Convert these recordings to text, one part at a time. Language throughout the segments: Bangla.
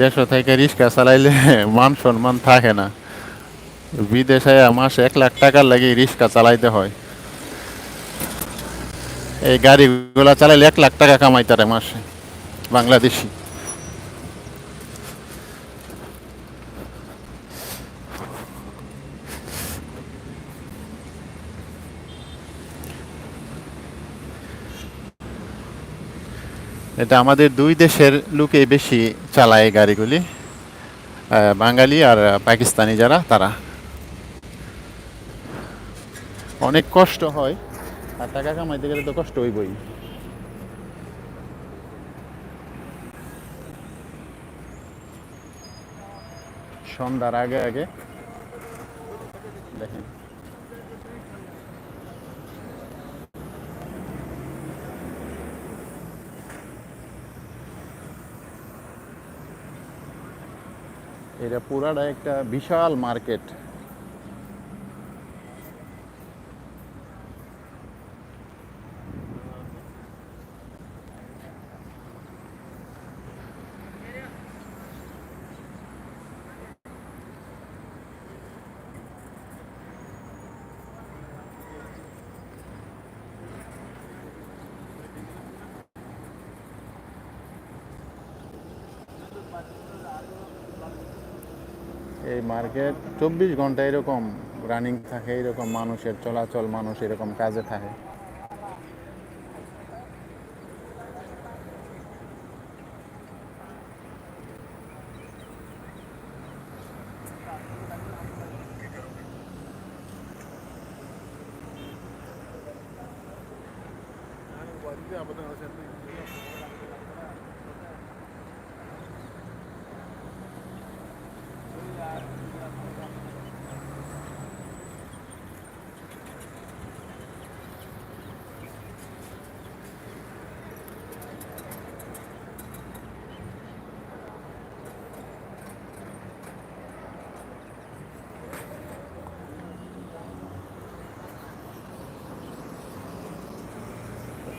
দেশ থেকে রিক্সা চালাইলে মান সম্মান থাকে না। বিদেশে মাসে এক লাখ টাকার লাগে রিক্সা চালাইতে হয়। এই গাড়িগুলা চালাইলে এক লাখ টাকা কামাইতে পারে মাসে। বাংলাদেশি। এটা আমাদের দুই দেশের লোকে বেশি চালায় গাড়িগুলি বাঙালি আর পাকিস্তানি যারা, তারা। অনেক কষ্ট হয়, আর টাকা কামাইতে গেলে তো কষ্ট হইবই। সন্ধ্যার আগে আগে, দেখেন। এটা পুরাটা একটা বিশাল মার্কেট। এই মার্কেট চব্বিশ ঘণ্টা এরকম রানিং থাকে এরকম মানুষের চলাচল মানুষ এরকম কাজে থাকে এখানে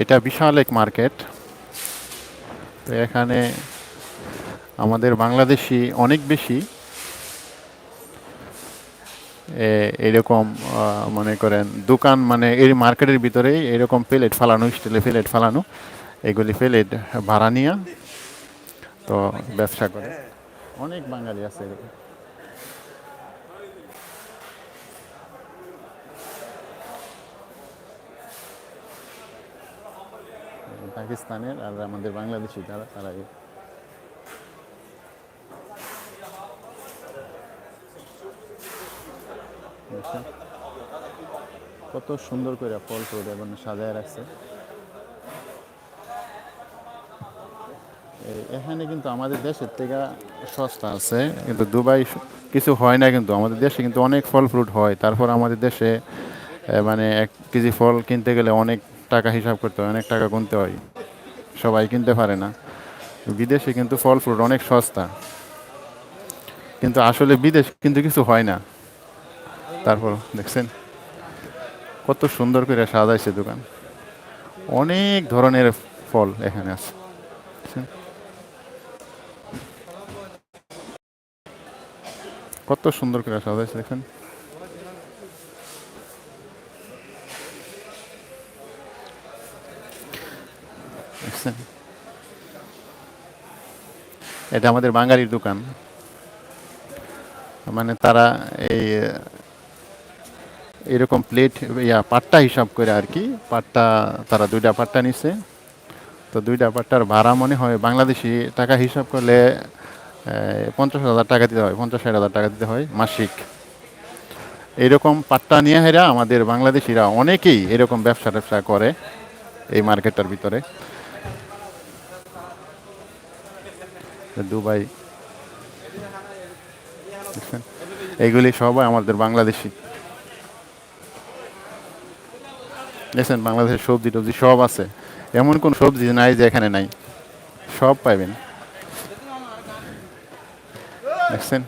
এটা বিশাল এক মার্কেট। তো এখানে আমাদের বাংলাদেশি অনেক বেশি। এরকম মনে করেন, দোকান মানে এই মার্কেটের ভিতরেই এরকম প্লেট ফালানো স্টিলে প্লেট ফালানো, এগুলি প্লেট ভাড়া নিয়ে তো ব্যবসা করে। অনেক বাঙালি আছে এরকম। পাকিস্তানের আর আমাদের বাংলাদেশি যারা তারা এই- কত সুন্দর করে ফল ফুল এবং সাজায় রাখছে। এখানে কিন্তু আমাদের দেশের থেকে সস্তা আছে, কিন্তু দুবাই কিছু হয় না কিন্তু আমাদের দেশে কিন্তু অনেক ফল ফ্রুট হয়। তারপর আমাদের দেশে মানে এক কেজি ফল কিনতে গেলে অনেক টাকা হিসাব করতে হয়, অনেক টাকা গুনতে হয়। সবাই কিনতে পারে না। বিদেশে কিন্তু ফল ফ্রুট অনেক সস্তা। কিন্তু আসলে বিদেশ কিন্তু কিছু হয় না। তারপর দেখছেন, কত সুন্দর করে সাজাইছে দোকান। অনেক ধরনের ফল এখানে আছে। কত সুন্দর করে সাজাইছে দেখেন? এটা আমাদের বাঙালির দোকান। মানে তারা এই এরকম প্লেট ইয়া, পাট্টা হিসাব করে আর কি, পাট্টা, তারা দুইটা পাট্টা নিছে। তো দুইটা পাট্টার ভাড়া মনে হয় বাংলাদেশি টাকা হিসাব করলে পঞ্চাশ হাজার টাকা দিতে হয়, পঞ্চাশ, ষাট হাজার টাকা দিতে হয় মাসিক। এরকম পাট্টা নিয়ে হেরা আমাদের বাংলাদেশিরা অনেকেই এরকম ব্যবসা ট্যাবসা করে এই মার্কেটটার ভিতরে। দুবাই? এইগুলি সবাই আমাদের বাংলাদেশি। দেখছেন, বাংলাদেশের সবজি টবজি সব আছে। এমন কোন সবজি নাই যে এখানে নাই। সব পাইবেন। দেখছেন,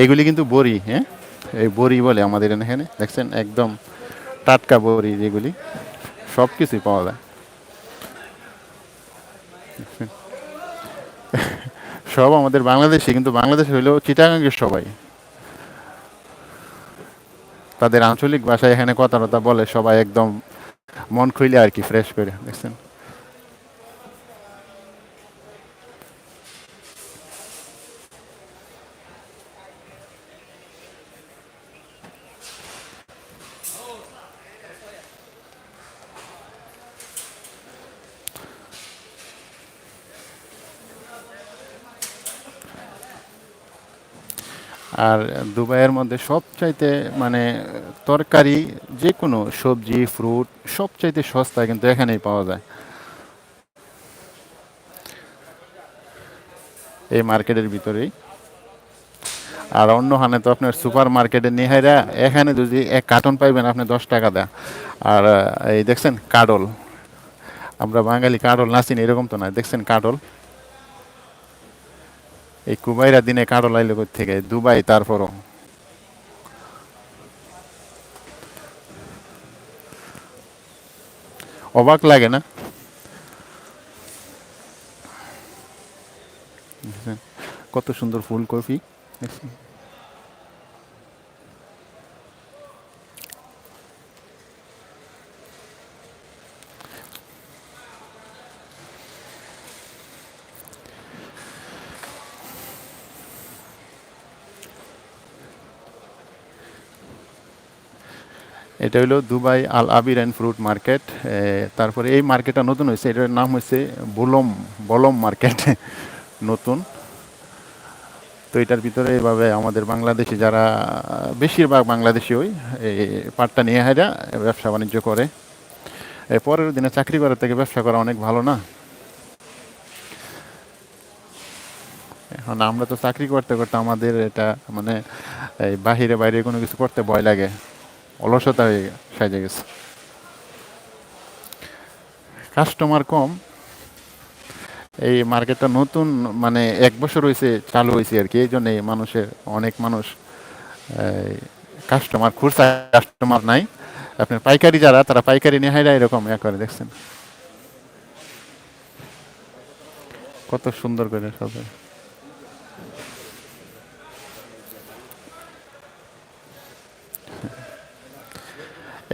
এইগুলি কিন্তু বড়ি হ্যাঁ? এই বড়ি বলে আমাদের এখানে দেখছেন, একদম টাটকা বড়ি যেগুলি, সব কিছুই পাওয়া যায়। সব আমাদের বাংলাদেশে, কিন্তু বাংলাদেশে হইলেও চিটাগাঙ্গের সবাই। তাদের আঞ্চলিক ভাষায় এখানে কথাবার্তা বলে সবাই একদম মন খুইলে আর কি ফ্রেশ করে, দেখছেন? আর দুবাইয়ের মধ্যে সবচাইতে মানে তরকারি যে কোনো সবজি ফ্রুট সবচাইতে সস্তা কিন্তু এখানেই পাওয়া যায়। এই মার্কেটের ভিতরেই। আর অন্য হানে তো আপনার সুপার মার্কেটে নিহাইরা, এখানে যদি এক কার্টন পাইবেন, আপনি দশ টাকা দেয় আর, এই দেখছেন কাডল আমরা বাঙালি কাডল নাচিনি এরকম তো না, দেখছেন কাডল এই কুবাইরা দিনে কাডল আইলো কই থেকে দুবাই, তারপরও? অবাক লাগে না? কত সুন্দর ফুলকপি। দেখছেন? এটা হলো Dubai Al Aweer and fruit market. তারপরে এই মার্কেটটা নতুন হয়েছে, এটার নাম হচ্ছে বলম বলম মার্কেট, নতুন। তো এটার ভিতরে এভাবে আমাদের বাংলাদেশি যারা, বেশিরভাগ বাংলাদেশি ওই পাটটা নিয়ে হাইরা ব্যবসা বাণিজ্য করে। পরের দিনে চাকরি করার থেকে ব্যবসা করা অনেক ভালো না। এখন আমরা তো চাকরি করতে করতে আমাদের এটা মানে এই বাহিরে, বাইরে কোনো কিছু করতে ভয় লাগে। অলসতা হয়ে সাজে গেছে। কাস্টমার কম। এই মার্কেটটা নতুন মানে এক বছর হয়েছে চালু হয়েছে আর কি। এই জন্য মানুষের, অনেক মানুষ কাস্টমার খুচরা কাস্টমার নাই। আপনার পাইকারি যারা, তারা পাইকারি নিয়ে হাইরা এরকম ইয়া করে, দেখছেন? কত সুন্দর করে সবাই।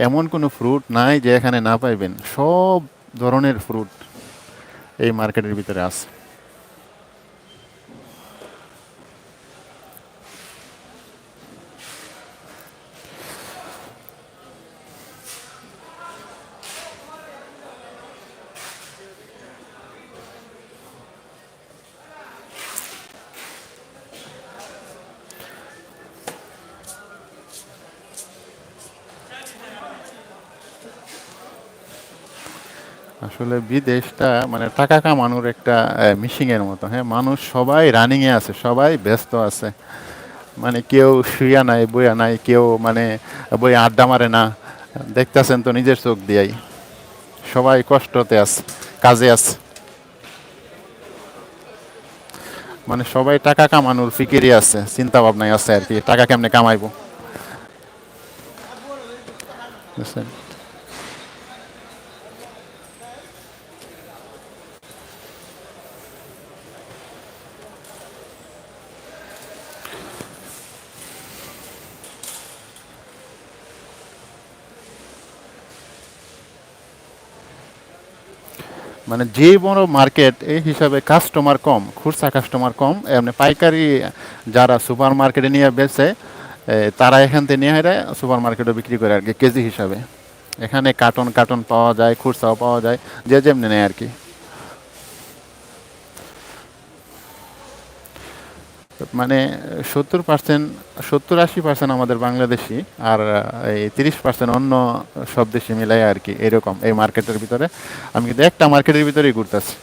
এমন কোনো ফ্রুট নাই যে এখানে না পাইবেন, সব ধরনের ফ্রুট এই মার্কেটের ভিতরে আছে। আসলে বিদেশটা মানে টাকা কামানোর একটা মিশিং এর মতো হ্যাঁ? মানুষ সবাই রানিং এ আছে, সবাই ব্যস্ত আছে। মানে কেউ শুয়া নাই, বইয়া নাই, কেউ মানে বই আড্ডা মারে না। দেখতেছেন তো নিজের চোখ দিয়াই। সবাই কষ্টতে আছে, কাজে আছে। মানে সবাই টাকা কামানোর ফিকিরই আছে চিন্তা ভাবনায় আছে আর কি, টাকা কেমনে কামাইবো? বুঝছেন? মানে যে বড় মার্কেট এই হিসাবে কাস্টমার কম, খুচরা কাস্টমার কম, এমনি পাইকারি যারা সুপার মার্কেটে নিয়ে বেচে তারা এখান থেকে নিয়ে হেরে সুপার মার্কেটে বিক্রি করে আর কি, কেজি হিসাবে। এখানে কার্টন কার্টন পাওয়া যায়, খুচরাও পাওয়া যায়, যে যেমনি নেয় আর কি। মানে সত্তর পার্সেন্ট সত্তর আশি পার্সেন্ট আমাদের বাংলাদেশি আর এই তিরিশ পার্সেন্ট অন্য সব দেশে মিলাই আর কি এরকম এই মার্কেটের ভিতরে। আমি কিন্তু একটা মার্কেটের ভিতরেই ঘুরতেছি।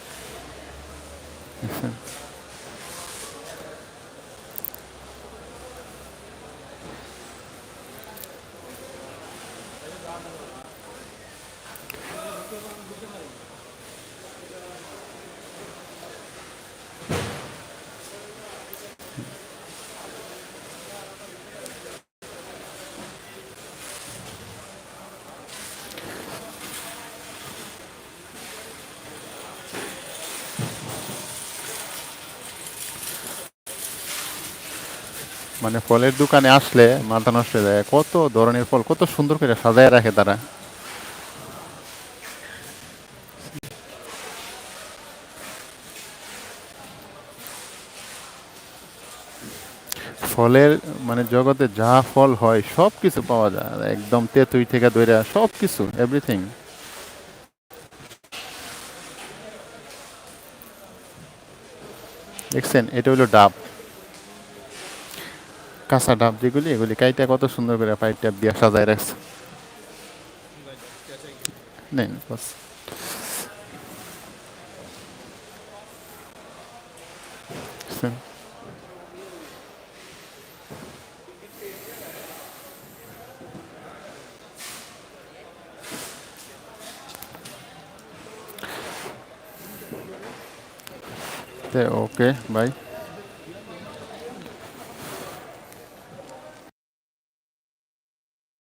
মানে ফলের দোকানে আসলে মাথা নষ্ট হয়ে যায়। কত ধরনের ফল, কত সুন্দর করে সাজায় রাখে তারা। ফলের মানে জগতে যা ফল হয় সব কিছু পাওয়া যায়। একদম তেঁতুই থেকে দইরা সব কিছু এভরিথিং দেখছেন, এটা হলো ডাব। কাঁচা ডাব যেগুলি, এগুলি কাইটা কত সুন্দর করে পাইপ ট্যাপ দিয়ে সাজায় রাখছে। নেন ওকে, বাই।